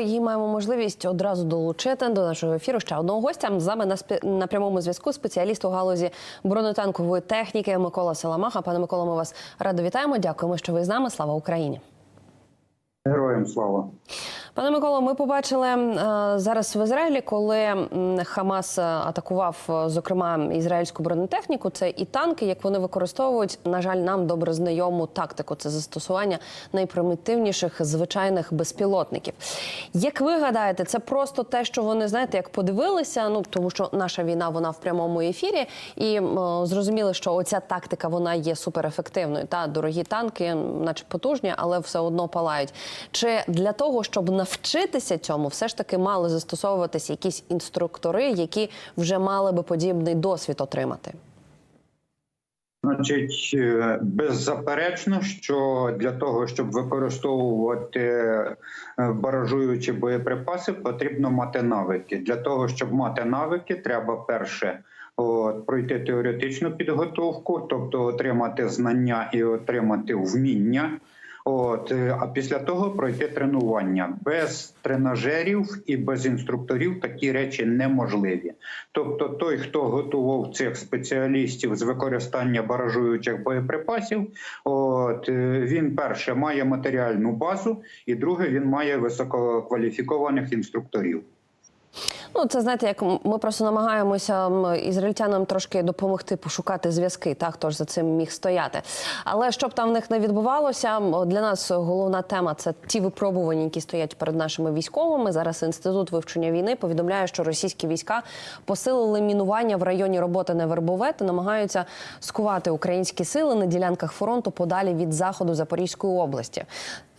І маємо можливість одразу долучити до нашого ефіру ще одного гостя. З нами на спі... на прямому зв'язку спеціаліст у галузі бронетанкової техніки Микола Саламаха. Пане Микола, ми вас радо вітаємо. Дякуємо, що ви з нами. Слава Україні. Героям слава. Пане Миколо, ми побачили е, зараз в Ізраїлі, коли Хамас е, атакував, е, зокрема, ізраїльську бронетехніку. Це і танки, як вони використовують, на жаль, нам добре знайому тактику. Це застосування найпримітивніших звичайних безпілотників. Як ви гадаєте, це просто те, що вони знаєте, як подивилися? Ну тому що наша війна вона в прямому ефірі, і зрозуміли, що оця тактика вона є суперефективною. Та дорогі танки, наче потужні, але все одно палають. Чи для того, щоб навчитися цьому, все ж таки мали застосовуватися якісь інструктори, які вже мали би подібний досвід отримати? Значить, е, беззаперечно, що для того, щоб використовувати е, баражуючі боєприпаси, потрібно мати навики. Для того, щоб мати навики, треба перше от, пройти теоретичну підготовку, тобто отримати знання і отримати вміння. От, е, а після того пройти тренування без тренажерів і без інструкторів такі речі неможливі. Тобто, той, хто готував цих спеціалістів з використання баражуючих боєприпасів, от е, він перше має матеріальну базу, і друге він має висококваліфікованих інструкторів. Ну, це знаєте, як ми просто намагаємося ізраїльтянам трошки допомогти пошукати зв'язки, так хто ж за цим міг стояти. Але щоб там в них не відбувалося, для нас головна тема це ті випробування, які стоять перед нашими військовими. Зараз інститут вивчення війни повідомляє, що російські війська посилили мінування в районі роботи Невербове та намагаються скувати українські сили на ділянках фронту подалі від заходу Запорізької області.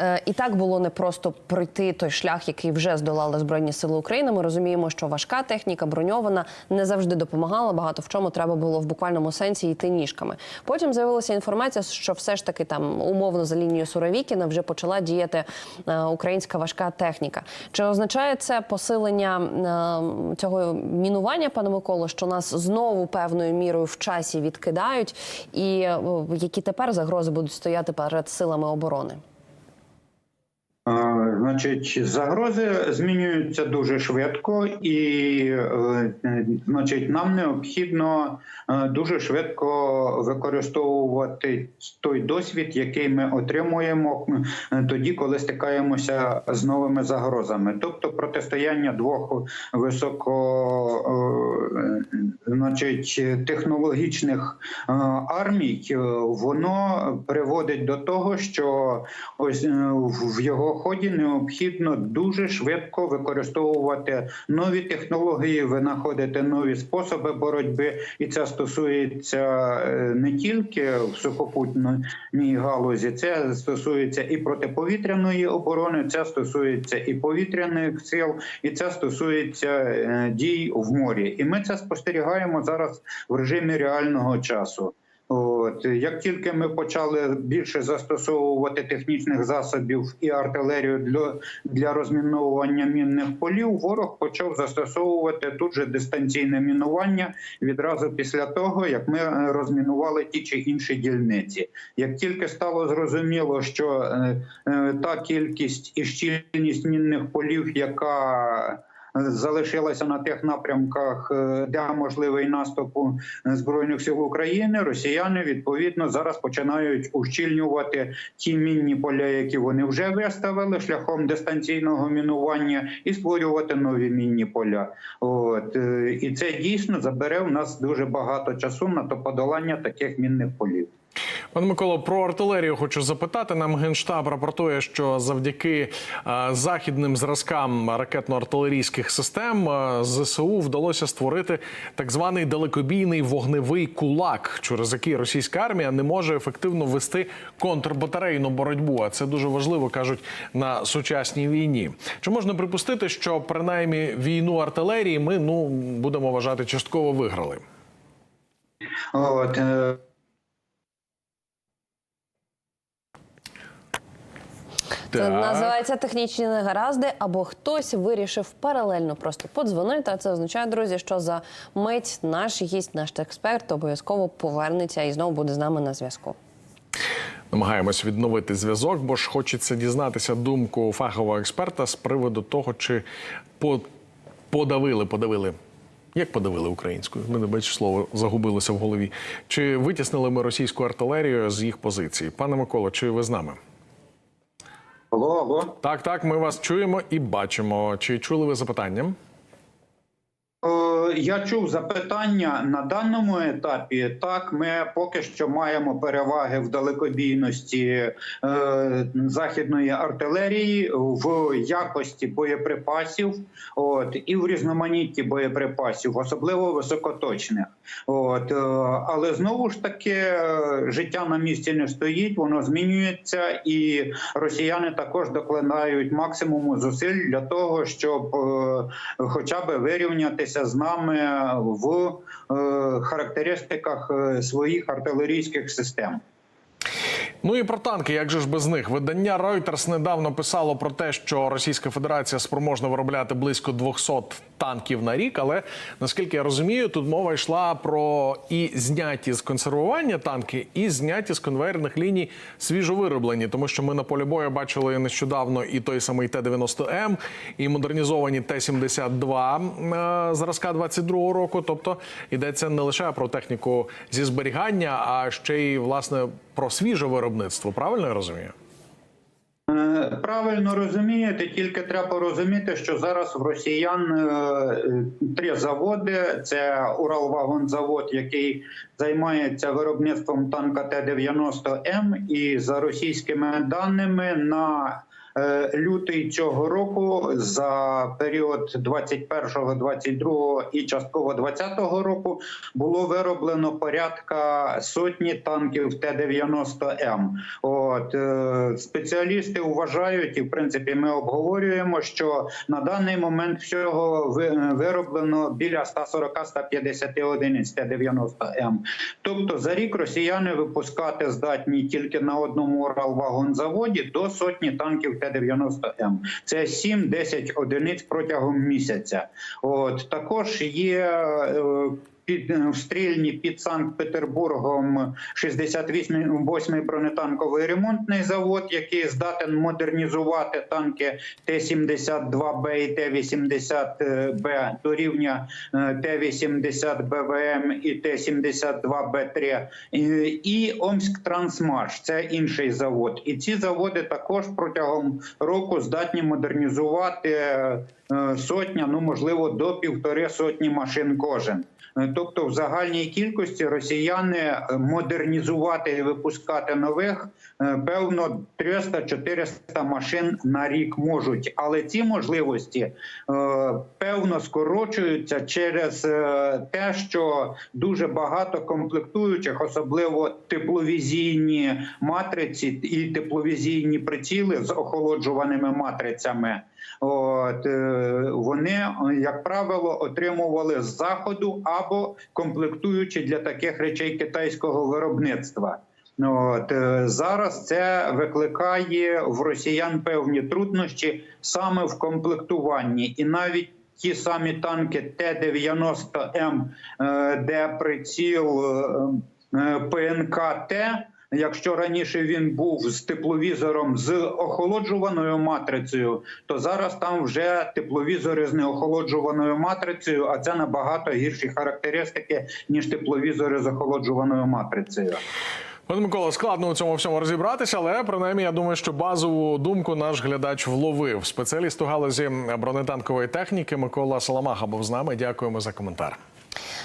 Е, І так було не просто пройти той шлях, який вже здолали збройні сили України. Ми розуміємо, що важка техніка броньована не завжди допомагала. Багато в чому треба було в буквальному сенсі йти ніжками. Потім з'явилася інформація, що все ж таки там умовно за лінією Суровікіна вже почала діяти е, українська важка техніка. Чи означає це посилення е, цього мінування, пане Миколо, що нас знову певною мірою в часі відкидають, і які тепер загрози будуть стояти перед силами оборони? Значить, загрози змінюються дуже швидко, і е, значить, нам необхідно е, дуже швидко використовувати той досвід, який ми отримуємо е, тоді, коли стикаємося з новими загрозами. Тобто протистояння двох високо значить, технологічних армій, воно приводить до того, що ось в його ході необхідно дуже швидко використовувати нові технології, винаходити нові способи боротьби, і це стосується е, не тільки в сухопутній галузі, це стосується і протиповітряної оборони, це стосується і повітряних сил, і це стосується е, дій в морі. І ми це спостерігаємо зараз в режимі реального часу. От як тільки ми почали більше застосовувати технічних засобів і артилерію для, для розміновування мінних полів, ворог почав застосовувати тут же дистанційне мінування відразу після того, як ми е, розмінували ті чи інші дільниці. Як тільки стало зрозуміло, що е, е, та кількість і щільність мінних полів, яка залишилася на тих напрямках, е, де можливий наступ збройних сил України. Росіяни відповідно зараз починають ущільнювати ті мінні поля, які вони вже виставили шляхом дистанційного мінування, і створювати нові мінні поля. От е, і це дійсно забере в нас дуже багато часу на то подолання таких мінних полів. Пане Миколо, про артилерію хочу запитати. Нам генштаб рапортує, що завдяки е, західним зразкам ракетно-артилерійських систем е, ЗСУ вдалося створити так званий далекобійний вогневий кулак, через який російська армія не може ефективно вести контрбатарейну боротьбу. А це дуже важливо кажуть на сучасній війні. Чи можна припустити, що принаймні війну артилерії ми ну будемо вважати частково виграли? От Це називається технічні негаразди, або хтось вирішив паралельно просто подзвонити. А це означає, друзі, що за мить наш гість, наш експерт обов'язково повернеться і знову буде з нами на зв'язку. Намагаємось відновити зв'язок, бо ж хочеться дізнатися думку фахового експерта з приводу того, чи по- подавили, подавили. Як подавили українською? Мене бачиш, слово загубилося в голові. Чи витіснили ми російську артилерію з їх позицій? Пане Миколо, чи ви з нами? Алло, алло. Так, так, ми вас чуємо і бачимо. Чи чули ви запитання? Е, Я чув запитання на даному етапі. Так, ми поки що маємо переваги в далекобійності е, західної артилерії в якості боєприпасів, от і в різноманітті боєприпасів, особливо високоточних. От е, але знову ж таки життя на місці не стоїть, воно змінюється, і росіяни також докладають максимуму зусиль для того, щоб хоча б вирівнятися з нами в е, характеристиках е, своїх артилерійських систем. Ну і про танки, як же ж без них? Видання Reuters недавно писало про те, що Російська Федерація спроможна виробляти близько 200 танків на рік. Але наскільки я розумію, тут мова йшла про і зняті з консервування танки, і зняті з конвейерних ліній свіжовироблені, тому що ми на полі бою бачили нещодавно і той самий Т-90М, і модернізовані Т-72 е, зразка 22-го року. Тобто йдеться не лише про техніку зі зберігання, а ще й власне про свіже виробництво. Правильно я розумію? Е, Правильно розумієте, тільки треба розуміти, що зараз в росіян е, три заводи: це Уралвагонзавод, який займається виробництвом танка Т-90М, і за російськими даними на лютий цього року за період 21, 22 і частково 20 року було вироблено порядка сотні танків Т-90М. От е, спеціалісти вважають, і в принципі ми обговорюємо, що на даний момент всього вироблено біля 140-150 одиниць Т-90М. Тобто за рік росіяни випускати здатні тільки на одному Уралвагонзаводі до сотні танків Т-90М. Це 7-10 одиниць протягом місяця. От також є. Під е, в стрільні під Санкт-Петербургом 68-й бронетанковий ремонтний завод, який здатен модернізувати танки Т-72Б і Т-80Б до рівня е, Т-80 БВМ і Т-72Б3. І- Омськ Трансмаш це інший завод. І ці заводи також протягом року здатні модернізувати е, сотня, ну можливо, до півтори сотні машин кожен. Е, Тобто, в загальній кількості росіяни е, модернізувати і випускати нових е, певно 300-400 машин на рік можуть, але ці можливості певно скорочуються через те, що дуже багато комплектуючих, особливо тепловізійні матриці і тепловізійні приціли з охолоджуваними матрицями. От вони, як правило, отримували з заходу або комплектуючи для таких речей китайського виробництва. От е, зараз це викликає в росіян певні труднощі саме в комплектуванні, і навіть ті самі танки Т-90М, е, де приціл е, е, ПНК-Т, Якщо раніше він був з тепловізором з охолоджуваною матрицею, то зараз там вже тепловізори з неохолоджуваною матрицею, а це набагато гірші характеристики ніж тепловізори з охолоджуваною матрицею. Пане Микола, складно у цьому всьому розібратися, але принаймні я думаю, що базову думку наш глядач вловив. Спеціаліст у галузі бронетанкової техніки Микола Саламаха був з нами. Дякуємо за коментар.